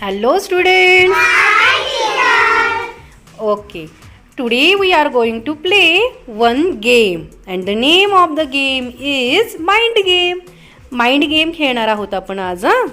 Hello student okay today we are going to play one game and the name of the game is mind game mind game खेळणार आहोत आपण आज हा?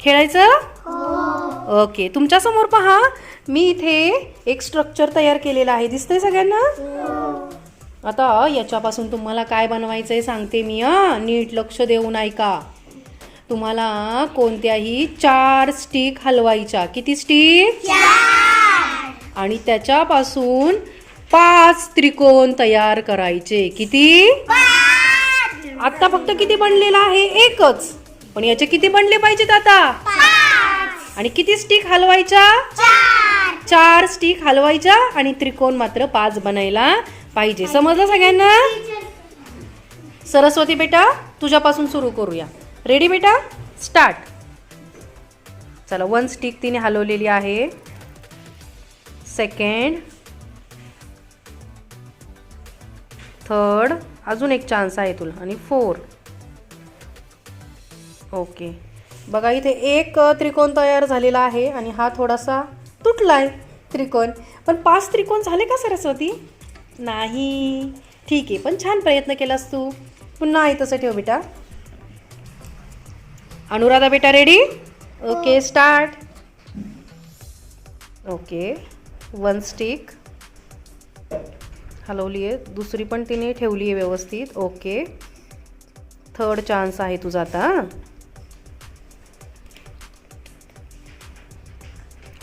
खेळायचं? हो. Okay तुमच्यासमोर पहा. मी इथे एक स्ट्रक्चर तयार केलेलं आहे. दिसतंय सगळ्यांना? हो. आता याच्यापासून तुम्हाला काय बनवायचंय सांगते मी हा? नीट लक्ष देऊन ऐका. तुम्हाला कोणत्याही चार स्टिक हलवायच्या. किती स्टिक आणि त्याच्यापासून पाच त्रिकोण तयार करायचे. किती? आता फक्त किती बनलेला आहे? एकच. पण याचे किती बनले पाहिजेत आता? आणि किती स्टिक हलवायच्या? चार. स्टिक हलवायच्या आणि त्रिकोण मात्र पाच बनायला पाहिजे. समजलं सगळ्यांना? सरस्वती बेटा तुझ्यापासून सुरू करूया. रेडी बेटा? स्टार्ट चला वन स्टिक तिने हलवलेली आहे. सेकंड थर्ड अजून एक चान्स आहे तुला. आणि फोर ओके बघा इथे एक त्रिकोण तयार झालेला आहे आणि हा थोडासा तुटला आहे त्रिकोण. पण पाच त्रिकोण झाले का सरस्वती? नाही. ठीक आहे पण छान प्रयत्न केलास तू. पुन्हा आहे तसं ठेव बेटा. अनुराधा बेटा ready okay start okay one stick हलवली आहे दुसरी पण तिने ठेवली आहे व्यवस्थित. ओके थर्ड चान्स आहे तुझा आता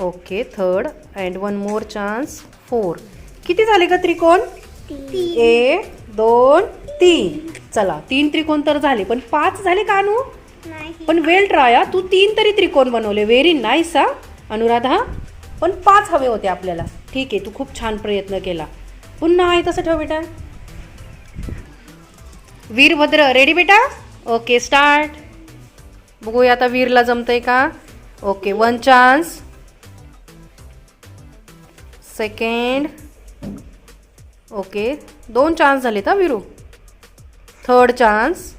okay third and one more chance four किती झाले का त्रिकोण? एक दोन तीन. चला तीन त्रिकोण तर झाले पण पाच झाले का अनु? पण वेल ट्राय तू तीन तरी त्रिकोण बनवले व्हेरी नाईस हा. अनुराधा पण पाच हवे होते आपल्याला. ठीक आहे तू खूप छान प्रयत्न केला. पुन्हा आहे तसं ठेव बेटा. वीरभद्र रेडी बेटा? ओके स्टार्ट बघूया आता वीरला जमतंय का? Okay one chance second okay. दोन चान्स झालेत हा विरू? थर्ड चान्स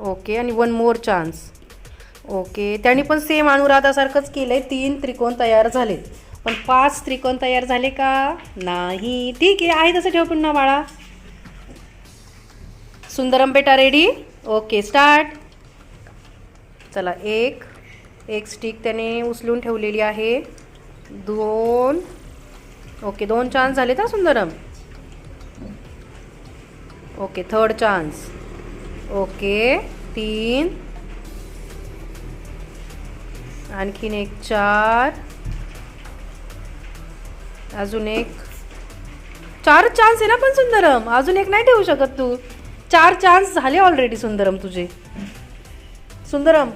ओके आणि वन मोर चान्स ओके. त्यांनी पण सेम अनुराधासारखंच केलं आहे तीन त्रिकोण तयार झालेत. पण पाच त्रिकोण तयार झाले का? नाही. ठीक आहे आहे तसं ठेव पुन्हा बाळा. सुंदरम बेटा रेडी ओके स्टार्ट चला एक. एक स्टिक त्याने उचलून ठेवलेली आहे. दोन. ओके दोन चान्स झाले का Sundaram? Okay third chance okay तीन. आणखीन एक चार. अजून एक. चार चान्स आहे ना पण सुंदरम? अजून एक नाही ठेवू शकत तू. चार चान्स झाले ऑलरेडी सुंदरम तुझे. सुंदरम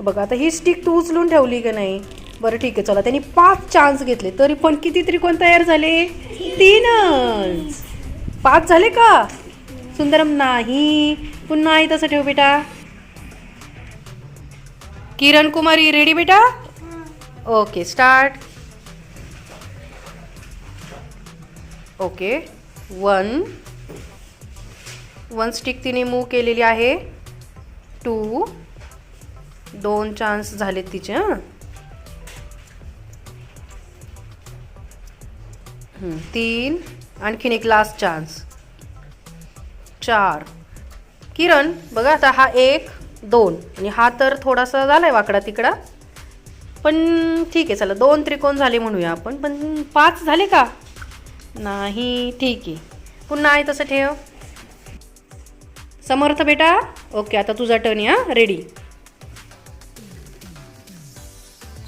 बघ आता ही स्टिक तू उचलून ठेवली का नाही? बरं ठीक आहे चला. त्यांनी पाच चान्स घेतले. तरी पण किती त्रिकोण तयार झाले? तीनच. पाच झाले का? सुंदरम नाही. पुन्हा आहे तसं ठेव बेटा. किरण कुमारी रेडी बेटा? Okay start okay one one stick तिने मूव केलेली आहे. टू दोन चान्स झालेत तिचे हां. तीन आणखीन एक लास्ट चान्स चार. किरण बघा आता हा एक दोन. आणि हा तर थोडासा झाला आहे वाकडा तिकडा. पण ठीक आहे चला दोन त्रिकोण झाले म्हणूया आपण. पण पाच झाले का? नाही ठीक आहे. पुन्हा आहे तसं ठेव. समर्थ बेटा ओके आता तुझा टर्न या रेडी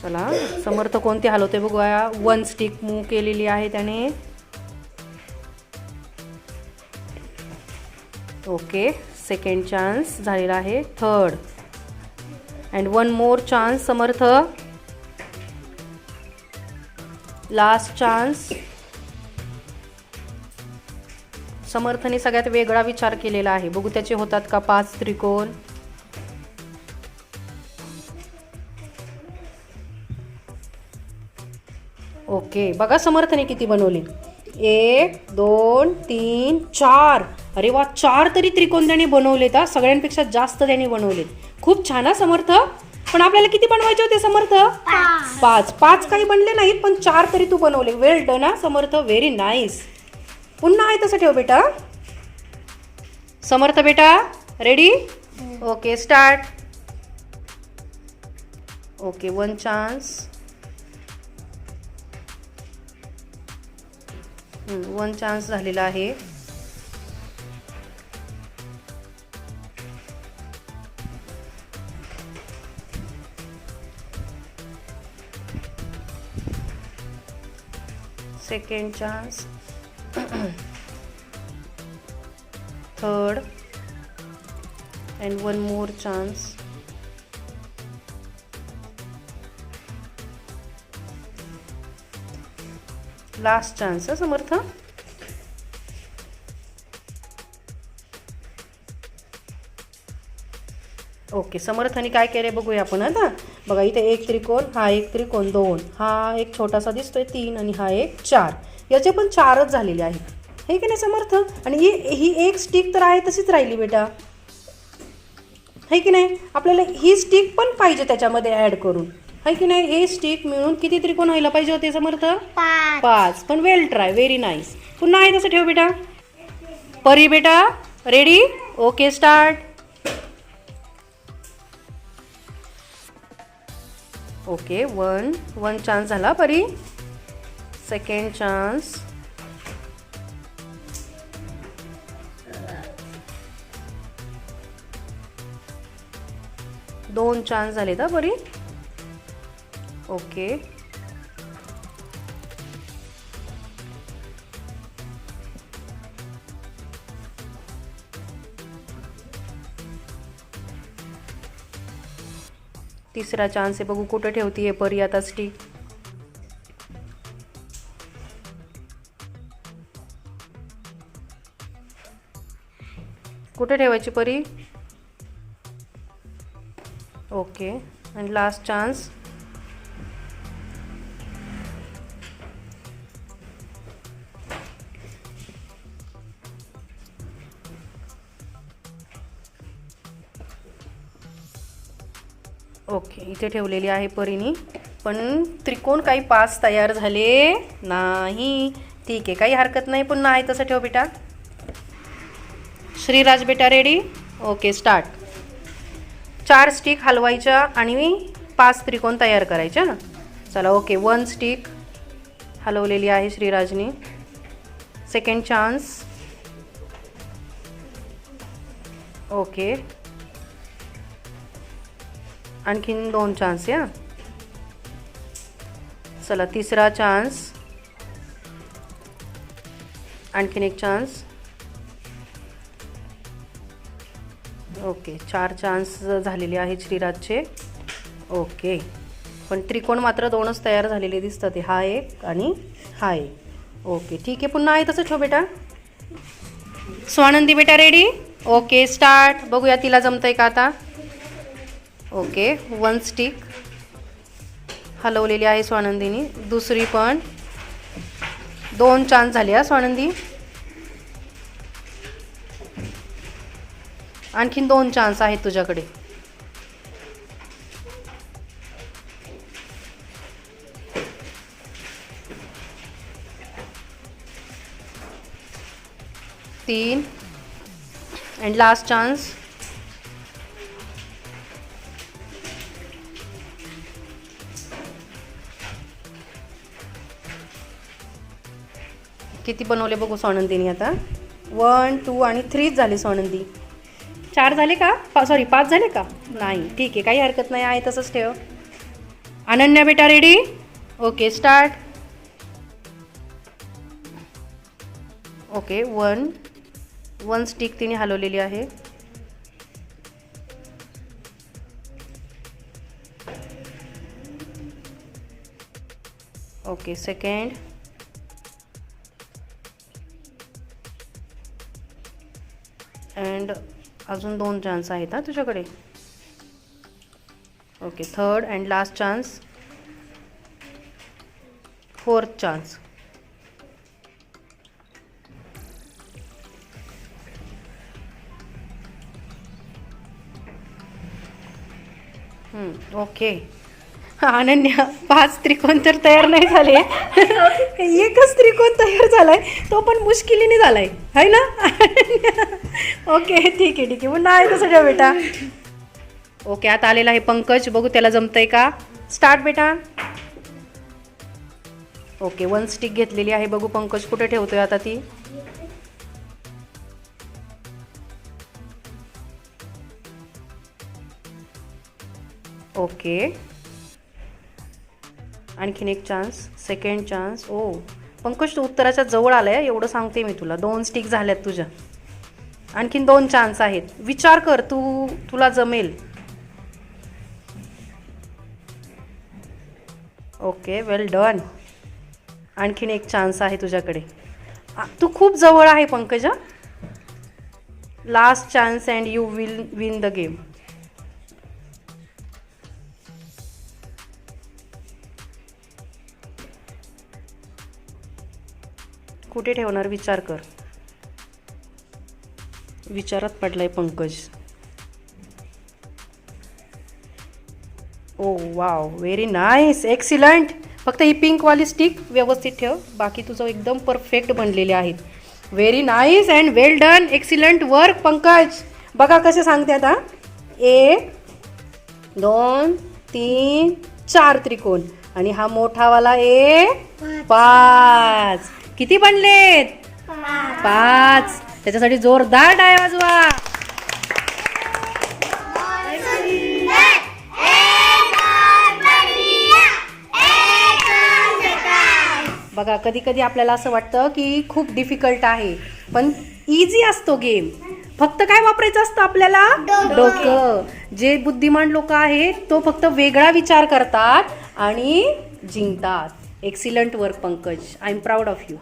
चला समर्थ कोणती हलवते बघूया. वन स्टिक मूव केलेली आहे त्याने. ओके सेकंड चान्स झालेला आहे. Third and one more chance Samarth. Last chance समर्थने सगळ्यात वेगळा विचार केलेला आहे. बघू त्याचे होतात का पाच त्रिकोण. ओके बघा समर्थने किती बनवले. एक दोन तीन चार. अरे वा चार तरी त्रिकोण त्याने बनवलेत हा. सगळ्यांपेक्षा जास्त त्याने बनवलेत. खूप छान हा समर्थ. पण आपल्याला किती बनवायचे होते समर्थ? पाच. पाच. काही बनले नाहीत पण चार तरी तू बनवले. वेल डन हा समर्थ. व्हेरी नाईस पुन्हा आहे तसं ठेव बेटा. समर्थ बेटा. Ready okay start okay one chance one chance झालेला आहे. Second chance third and one more chance last chance Samarth. Okay समर्थाने काय केले बघूया आपण आता बघा इथे एक त्रिकोण हा एक त्रिकोण दोन हा एक छोटासा दिसतोय तीन आणि हा एक चार. याचे पण चारच झालेले आहेत. हे की नाही समर्थ? आणि ही ही एक स्टिक तर आहे तशीच राहिली बेटा. हे की नाही? आपल्याला ही स्टिक पण पाहिजे त्याच्यामध्ये ॲड करून. है की नाही? हे स्टिक मिळून किती त्रिकोण व्हायला पाहिजे होते समर्थ? पाच. पण वेल ट्राय व्हेरी नाईस पुन्हा आहे तसं ठेव बेटा. परी बेटा. Ready okay start okay one one chance झाला परी. सेकंड चान्स दोन चान्स झाले का बरी ओके तिसरा चान्स आहे. बघू कुठं ठेवतीये परी आता स्टिक कुठे ठेवायची परी? ओके. आणि लास्ट चान्स ओके इथे ठेवलेली आहे परीनी. पण त्रिकोण काही पास तयार झाले नाही. ठीक आहे काही हरकत नाही पुन्हा आहे तसं ठेव बेटा. श्रीराज बेटा रेडी ओके स्टार्ट चार स्टिक हलवायच्या आणि पाच त्रिकोण तयार करायच्या. चला ओके वन स्टिक हलवलेली आहे श्रीराजनी. Second chance okay. आणखीन दोन चान्स या. चला तिसरा चान्स आणखीन एक चान्स ओके चार चान्स झालेले आहेत श्रीराजचे. ओके पण त्रिकोण मात्र दोनच तयार झालेले दिसतात. ते हा एक आणि हा एक. ओके ठीक आहे. पुन्हा आहे तसं ठेव बेटा. स्वानंदी बेटा रेडी ओके स्टार्ट बघूया तिला जमतंय का आता. ओके वन स्टिक हलवलेली आहे स्वानंदीनी. दुसरी पण. दोन चान्स झाले हा स्वानंदी. आणखीन दोन चान्स आहेत तुझ्याकडे. तीन. अँड लास्ट चान्स किती बनवले बघू सोनंदीने आता. वन टू आणि थ्रीच झाले सोनंदी चार झाले का? पा सॉरी पाच झाले का? नाही. ठीक आहे काही हरकत नाही आहे तसंच ठेव. अनन्या बेटा ready okay start okay one one stick तिने हलवलेली आहे. ओके सेकंड अँड अजून दोन चान्स आहेत हा तुझ्याकडे? Okay third and last chance fourth chance okay Ananya पाच त्रिकोण तर तयार नाही झाले. एकच त्रिकोण तयार झालाय. तो पण मुश्किलीने झालाय. है ना? ओके ठीक आहे ठीक आहे. पुन्हा आहे तसं बेटा. ओके आता आलेला आहे पंकज. बघू त्याला जमतंय का? स्टार्ट बेटा. ओके वन स्टिक घेतलेली आहे. बघू पंकज कुठे ठेवतोय आता ती. ओके. आणखीन एक चान्स सेकंड चान्स ओ पंकज तू उत्तराच्या जवळ आलाय एवढं सांगते मी तुला. दोन स्टिक झाल्यात तुझ्या. आणखीन दोन चान्स आहेत. विचार कर तू तुला जमेल. ओके वेल डन आणखीन एक चान्स आहे तुझ्याकडे. तू खूप जवळ आहे Pankaja. Last chance and you will win the game कुठे ठेवणार विचार कर. विचारात पडलाय Pankaj. Oh wow very nice excellent फक्त ही पिंकवाली स्टिक व्यवस्थित ठेव. बाकी तुझं एकदम परफेक्ट बनलेले आहेत. Very nice and well done excellent work Pankaj. बघा कसे सांगते आता. एक दोन तीन चार त्रिकोण. आणि हा मोठावाला ए पाच. किती बनलेत? पाच. त्याच्यासाठी जोरदार डाय वाजवा. बघा कधी कधी आपल्याला असं वाटतं की खूप डिफिकल्ट आहे पण इझी असतो गेम फक्त काय वापरायचं असतं आपल्याला? डोकं. जे बुद्धिमान लोक आहेत तो फक्त वेगळा विचार करतात आणि जिंकतात. Excellent work Pankaj I am proud of you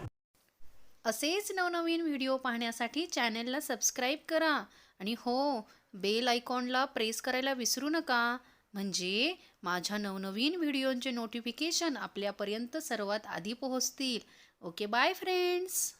असेच नवनवीन व्हिडिओ पाहण्यासाठी चॅनेलला सबस्क्राईब करा आणि हो बेल आयकॉनला प्रेस करायला विसरू नका. म्हणजे माझ्या नवनवीन व्हिडिओंचे नोटिफिकेशन आपल्यापर्यंत सर्वात आधी पोहोचतील. Okay bye friends